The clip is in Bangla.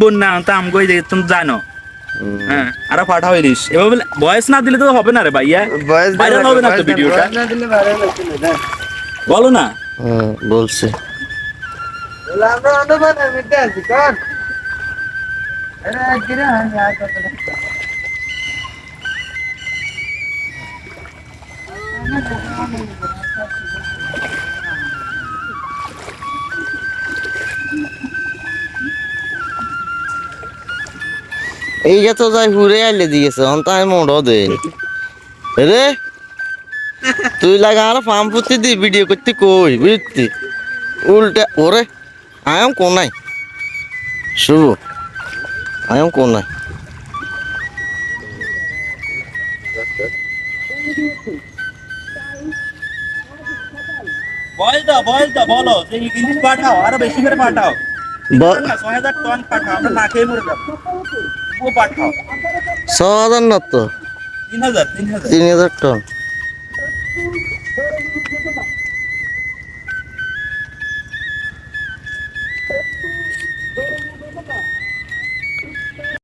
বন্যা তো আমগো তুমি জানো। হ্যাঁ আর পাঠাও ইলিশ এভাবে বয়স না দিলে তো হবে না রে ভাইয়া। বয়স Viral হবে না তো ভিডিওটা। না দিলে ভাইরাল হচ্ছে না বলো না। হুম, বলছে। আমরা অনুমান মিটে আছি কর? আরে গিরে আমি আর কথা এই যে তো যাই ঘুরে আইলে দিয়েছে অন তো আমি দেন রে, তুই লাগা আর ফার্ম ফুটি দি, ভিডিও করতে কই বুঝতি উল্টা, ওরে আয়াম কোনাই। শুভ আয়াম কোনাই। বয়স দাও বয়স দাও, বলো ইলিশ পাঠাও, আরও বেশি করে পাঠাও। ছ হাজার না তো? তিন হাজার। তিন হাজার টন।